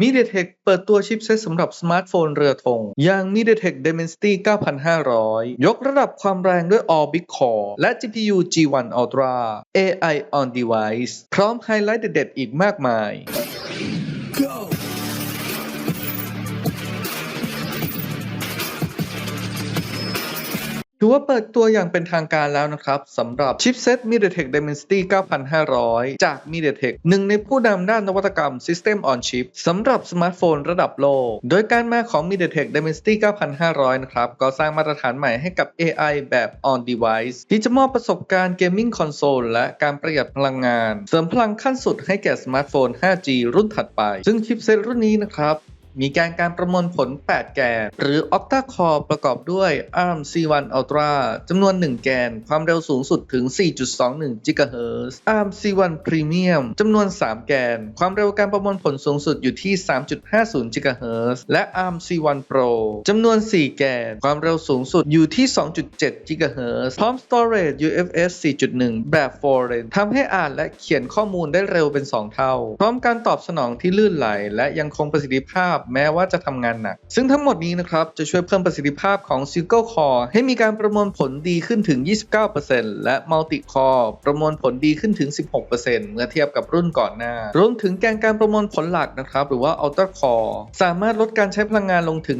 MediaTek เปิดตัวชิปเซ็ตสำหรับสมาร์ทโฟนเรือธงอย่าง MediaTek Dimensity 9500 ยกระดับความแรงด้วย All Big Core และ GPU G1 Ultra AI on Device พร้อมไฮไลท์เด็ดๆอีกมากมาย ถือว่าเปิดตัวอย่างเป็นทางการแล้วนะครับสำหรับชิปเซต MediaTek Dimensity 9500 จาก MediaTek หนึ่งในผู้นำด้านนวัตกรรม System on Chip สำหรับสมาร์ทโฟนระดับโลก โดยการมาของ MediaTek Dimensity 9500 นะครับ ก็สร้างมาตรฐานใหม่ให้กับ AI แบบ on device ที่จะมอบประสบการณ์เกมมิ่งคอนโซลและการประหยัดพลังงาน เสริมพลังขั้นสุดให้แก่สมาร์ทโฟน 5G รุ่นถัดไป ซึ่งชิปเซตรุ่นนี้นะครับ มีการการประมวลผล 8 แกน หรือ Octa Core ประกอบด้วย ARM C1 Ultra จำนวน 1 แกน ความเร็วสูงสุดถึง 4.21 GHz ARM C1 Premium จำนวน 3 แกน ความเร็วการประมวลผลสูงสุดอยู่ที่ 3.50 GHz และ ARM C1 Pro จำนวน 4 แกน ความเร็วสูงสุดอยู่ที่ 2.7 GHz พร้อม Storage UFS 4.1 แบบ Foreign ทำให้อ่านและเขียนข้อมูลได้เร็วเป็น 2 เท่า พร้อมการตอบสนองที่ลื่นไหล และยังคงประสิทธิภาพแม้ว่าจะทำงานหนัก ซึ่งทั้งหมดนี้นะครับจะช่วยเพิ่มประสิทธิภาพของ Single Core ให้มีการประมวลผลดีขึ้นถึง 29%และ Multi Core ประมวลผลดีขึ้นถึง 16%เมื่อเทียบกับรุ่นก่อนหน้า รวมถึงแกนการประมวลผลหลักนะครับหรือว่า Ultra Core สามารถลดการใช้พลังงานลงถึง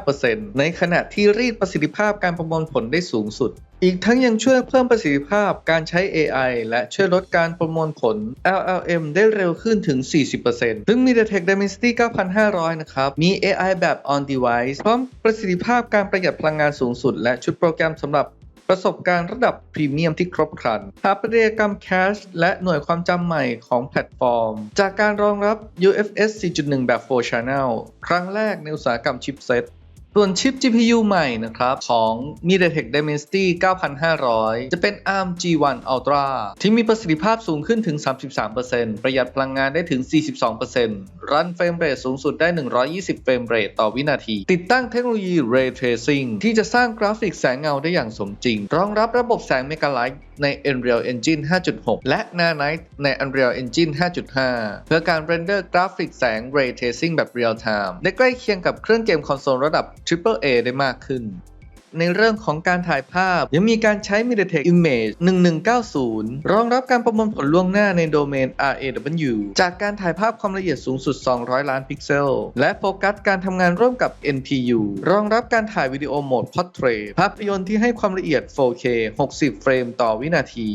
55%ในขณะที่รีดประสิทธิภาพการประมวลผลได้สูงสุด อีกทั้งยังช่วยเพิ่มประสิทธิภาพการใช้ AI และช่วยลดการประมวลผล LLM ได้เร็วขึ้นถึง 40%ซึ่ง MediaTek Dimensity 9500 นะครับ มี AI แบบ on device พร้อมประสิทธิภาพการประหยัดพลังงานสูงสุด และชุดโปรแกรมสำหรับประสบการณ์ระดับพรีเมียมที่ครบครันสถาปัตยกรรมแคชและหน่วยความจำใหม่ของแพลตฟอร์ม จากการรองรับ UFS 4.1 แบบ 4 Channel ครั้งแรกในอุตสาหกรรมชิปเซ็ต ส่วนชิป GPU ใหม่นะครับของ MediaTek Dimensity 9500 จะเป็น ARM G1 Ultra ที่มีประสิทธิภาพสูงขึ้นถึง 33%ประหยัดพลังงานได้ถึง 42%รันเฟรมเรทสูงสุดได้ 120 เฟรมเรทต่อวินาที ติดตั้งเทคโนโลยี Ray Tracing ที่จะสร้างกราฟิกแสงเงาได้อย่างสมจริง รองรับระบบแสง Mega Light ใน Unreal Engine 5.6 และ Nanite ใน Unreal Engine 5.5 เพื่อการเรนเดอร์กราฟิกแสง Ray Tracing แบบ Real Time ได้ใกล้เคียงกับเครื่องเกมคอนโซลระดับ Triple A ได้มากขึ้น ในเรื่องของการถ่ายภาพ ยังมีการใช้ MediaTek Image 1190 รองรับการประมวลผลล่วงหน้าในโดเมน RAW จากการถ่ายภาพความละเอียดสูงสุด 200 ล้านพิกเซล และโฟกัสการทำงานร่วมกับ NPU รองรับการถ่ายวิดีโอโหมด Portrait ภาพยนตร์ที่ให้ความละเอียด 4K 60 เฟรมต่อวินาที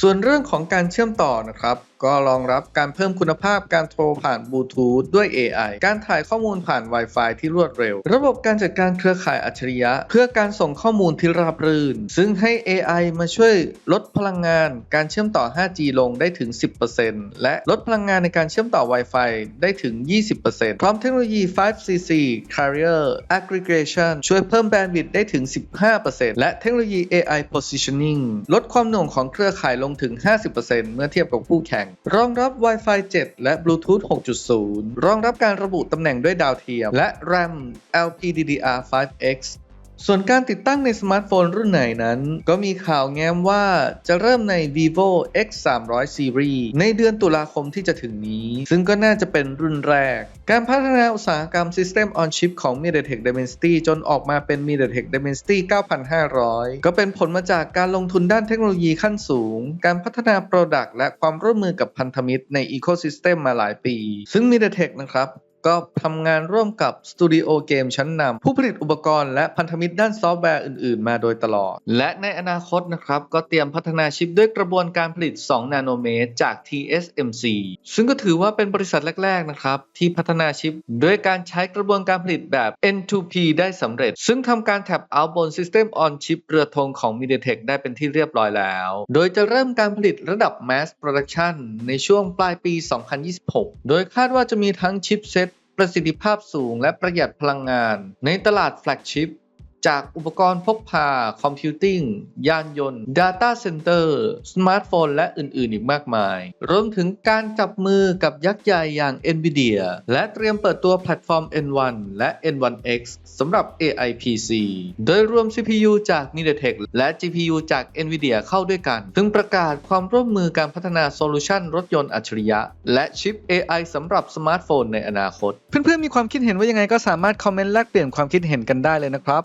ส่วนเรื่องของการเชื่อมต่อนะครับ ก็รองรับการเพิ่มคุณภาพการโทรผ่านบลูทูธด้วย AI การถ่ายข้อมูลผ่าน Wi-Fi ที่รวดเร็ว ระบบการจัดการเครือข่ายอัจฉริยะ เพื่อการส่งข้อมูลที่ราบรื่น ซึ่งให้ AI มาช่วยลดพลังงานการเชื่อมต่อ 5G ลงได้ถึง 10%และลดพลังงานในการเชื่อมต่อ Wi-Fi ได้ถึง 20%พร้อมเทคโนโลยี 5cc Carrier Aggregation ช่วยเพิ่มแบนด์วิดต์ได้ถึง 15%และเทคโนโลยี AI Positioning ลดความหน่วงของเครือข่ายลงถึง 50%เมื่อเทียบกับคู่แข่งรองรับ Wi-Fi 7 และ Bluetooth 6.0 รองรับการระบุตำแหน่งด้วยดาวเทียม และ RAM LPDDR5X ส่วนการติดตั้งในสมาร์ทโฟนรุ่นไหนนั้น ก็มีข่าวแง้มว่าจะเริ่มใน vivo X 3 0 0 series ในเดือนตุลาคมที่จะถึงนี้ ซึ่งก็น่าจะเป็นรุ่นแรก การพัฒนาอุตสาหกรรม System on Chip ของ MediaTek Dimensity จนออกมาเป็น MediaTek Dimensity 9500 ก็เป็นผลมาจากการลงทุนด้านเทคโนโลยีขั้นสูง การพัฒนา Product และความร่วมมือกับพันธมิตรใน Ecosystem มาหลายปี ซึ่ง MediaTek นะครับ ก็ทำงานร่วมกับสตูดิโอเกมชั้นนำผู้ผลิตอุปกรณ์และพันธมิตรด้านซอฟต์แวร์อื่น ๆ มาโดยตลอด และในอนาคตนะครับ ก็เตรียมพัฒนาชิปด้วยกระบวนการผลิต 2 นาโนเมตรจาก TSMC ซึ่งก็ถือว่าเป็นบริษัทแรก ๆ นะครับ ที่พัฒนาชิปด้วยการใช้กระบวนการผลิตแบบ N2P ได้สำเร็จ ซึ่งทำการแท็บเอาบน System on Chip เรือธงของ MediaTek ได้เป็นที่เรียบร้อยแล้ว โดยจะเริ่มการผลิตระดับ Mass Production ในช่วงปลายปี 2026 โดยคาดว่าจะมีทั้งชิปเซ็ต ประสิทธิภาพสูงและประหยัดพลังงาน ในตลาดแฟลกชิพ จากอุปกรณ์พกพา คอมพิวติ้ง ยานยนต์ Data Center สมาร์ทโฟน และอื่นๆ อีกมากมาย รวมถึงการจับมือกับยักษ์ใหญ่อย่าง NVIDIA และเตรียมเปิดตัวแพลตฟอร์ม N1 และ N1X สำหรับ AI PC โดยรวม CPU จาก MediaTek และ GPU จาก NVIDIA เข้าด้วยกันซึ่งประกาศความร่วมมือการพัฒนาโซลูชันรถยนต์อัจฉริยะ และชิป AI สำหรับสมาร์ทโฟนในอนาคต เพื่อนๆ มีความคิดเห็นว่ายังไงก็สามารถคอมเมนต์แลกเปลี่ยนความคิดเห็นกันได้เลยนะครับ